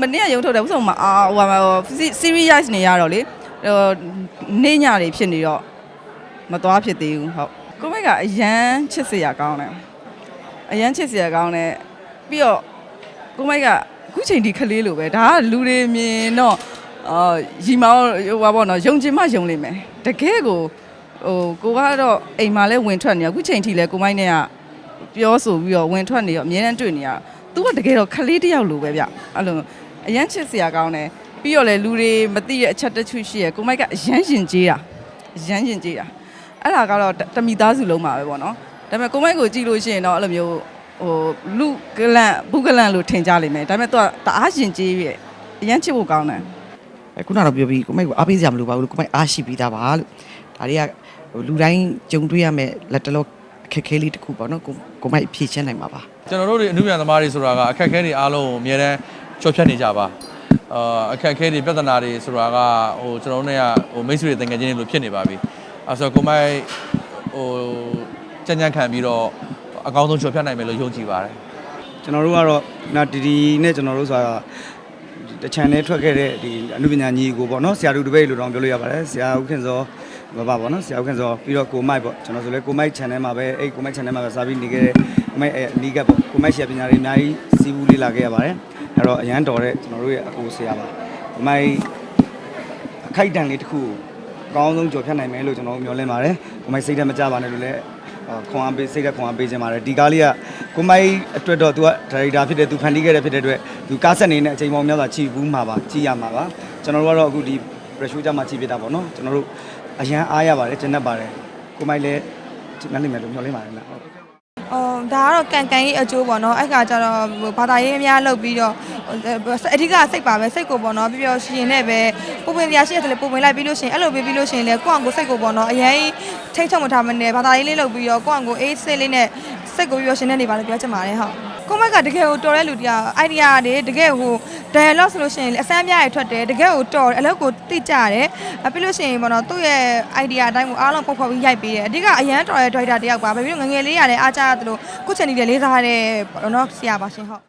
မနေ့ကရုံထုတ်တယ်ဥစ္စာမှာအာဟိုဟာ serious နေရတော့လေဟိုနေညတွေဖြစ်နေတော့မသွားဖြစ်သေးဘူးဟုတ်ကိုမိုက်ကအရန်ချစ်စရာကောင်းတယ်အရန်ချစ်စရာကောင်းတယ်ပြီးတော့ကိုမိုက်ကအခုချိန်ဒီခလေးလိုပဲဒါကလူတွေမြင်တော့အာရီမောင်းဟိုပါပေါ့နော်ယုံကြည်မှယုံလိမ့်မယ်တကယ်ကိုဟိုကိုကတော့အိမ်မှာလဲဝင်ထွက်နေရအခုချိန်ထိလဲကိုမိုက်နဲ့ကပြောဆိုပြီးတော့ဝင်ထွက်နေရောအများနဲ့တွေ့နေရသူကတကယ်တော့ခလေးတစ်ယောက်လိုပဲဗျအဲ့လို အရန်ချစ်စရာကောင်းတယ်ပြီးတော့လေလူတွေမသိတဲ့အချက်တစ်ခုရှိရယ်ကိုမိုက်ကအရန်ရှင်ကြေးတာအရန်ရှင်ကြေးတာအဲ့ဒါကတော့တတမိသားစုလုံးပါပဲပေါ့နော်ဒါပေမဲ့ကိုမိုက်ကိုကြည့်လို့ရှိရင်တော့အဲ့လိုမျိုးဟိုလူကလန့်ဘူးကလန့်လို့ထင်ကြလိမ့်မယ်ဒါပေမဲ့သူကတအားရှင်ကြေးရဲ့အရန်ချစ်ဖို့ကောင်းတယ်အဲခုနကတော့ပြောပြီးကိုမိုက်ကိုအားပေးစရာမလိုပါဘူးလို့ကိုမိုက်အားရှိပြီးသားပါလို့ဒါတွေကဟိုလူတိုင်းကြုံတွေ့ရမယ့်လက်တလောအခက်အခဲလေးတစ်ခုပေါ့နော်ကိုကိုမိုက်ဖြည့်ရှင်းနိုင်မှာပါကျွန်တော်တို့တွေအမှုပြန်သမားတွေဆိုတာကအခက်အခဲတွေအားလုံးကိုအများတန်း ချော်ဖြတ်နေကြပါအာအခက်အခဲတွေပြဿနာတွေဆိုတာကဟိုကျွန်တော်တို့တွေကဟိုမိတ်ဆွေတွေတငယ်ချင်းတွေလိုဖြစ်နေပါပြီအဲဆိုတော့ကိုမိုက်ဟိုကြံ့ကြံ့ခံပြီးတော့အကောင်းဆုံးချော်ဖြတ်နိုင်မယ်လို့ယုံကြည်ပါတယ်ကျွန်တော်တို့ကတော့နာဒီဒီနဲ့ကျွန်တော်တို့ဆိုတာတချန်နဲ့ထွက်ခဲ့တဲ့ဒီအနုပညာညီကိုပေါ့နော်ဆရာတို့တပည့်လို့တော့ပြောလို့ရပါတယ်ဆရာဦးခင်စောဘာဘာပေါ့နော်ဆရာဦးခင်စောပြီးတော့ကိုမိုက်ပေါ့ကျွန်တော်ဆိုလဲကိုမိုက် channel မှာပဲအဲ့ကိုမိုက် channel မှာပဲစာပြီးနေခဲ့တဲ့ကိုမိုက်အဲနီးကပ်ပေါ့ကိုမိုက်ဆရာပညာတွေအများကြီး ည်းပူးလေးလာခဲ့ရပါတယ်အဲ့တော့အရန်တော်တဲ့ကျွန်တော်တို့ရဲ့အကိုဆရာပါဒီမိုင်းအခိုက်တန်လေးတစ်ခုအကောင်းဆုံးကြော်ဖြတ်နိုင်မယ်လို့ကျွန်တော်မျှော်လင့်ပါတယ်ဒီမိုင်းစိတ်ဓာတ်မကြပါနဲ့လို့လည်းခွန်အားပေးစိတ်ဓာတ်ခွန်အားပေးခြင်းပါတယ်ဒီကားလေးကကိုမိုင်းအတွက်တော့သူကဒါရိုက်တာဖြစ်တဲ့သူဖန်တီးခဲ့တဲ့ဖြစ်တဲ့အတွက်သူကားဆက်နေတဲ့အချိန်ပေါင်းများစွာချီဘူးမှာပါကြည်ရမှာပါကျွန်တော်တို့ကတော့အခုဒီ pressure ကြမှာချီဖြစ်တာပေါ့နော်ကျွန်တော်တို့အရန်အားရပါတယ်ကျဉ်းတ်ပါတယ်ကိုမိုင်းလည်းမနိုင်မယ်လို့မျှော်လင့်ပါတယ်လား အော်ဒါကတော့ကန်ကန်ရေးအကျိုးပေါ့နော်အဲ့ခါကျတော့ဟိုဘာသာရေးအများလုပ်ပြီးတော့အဓိကစိတ်ပါပဲစိတ်ကိုပေါ့နော်ပြီးတော့ရှင်နဲ့ပဲပုံပင်တရားရှိရတယ်လေပုံပင်လိုက်ပြီးလို့ရှင်အဲ့လိုပြီးပြီးလို့ရှင်လေကိုယ့်အောင်ကိုစိတ်ကိုပေါ့နော်အရင်ထိတ်ချုံမထားမနဲ့ဘာသာရေးလေးလုပ်ပြီးတော့ကိုယ့်အောင်ကိုအေးစိတ်လေးနဲ့စိတ်ကိုပြီးတော့ရှင်နဲ့နေပါလို့ပြောချင်ပါတယ်ဟုတ် ကိုမက်ကတကယ်ကိုတော်တဲ့လူတရား idea တွေတကယ်ဟို dialogue ဆိုလို့ရှိရင်အစမ်းများရထွက်တယ်တကယ်ကိုတော်အလုပ်ကိုသိကြတယ်အပြီးလို့ရှိရင်ပေါ့နော်သူ့ရဲ့ idea အတိုင်းကိုအားလုံးပုတ်ဖော်ပြီးရိုက်ပေးတယ်အဓိကအရန်တော်တဲ့ director တယောက်ပါပဲပြီးတော့ငငယ်လေးရတယ်အားကြရတယ်လို့ခုချိန်ကြီးလေးလေးစားတဲ့ပေါ့နော်ဆရာပါရှင်ဟုတ်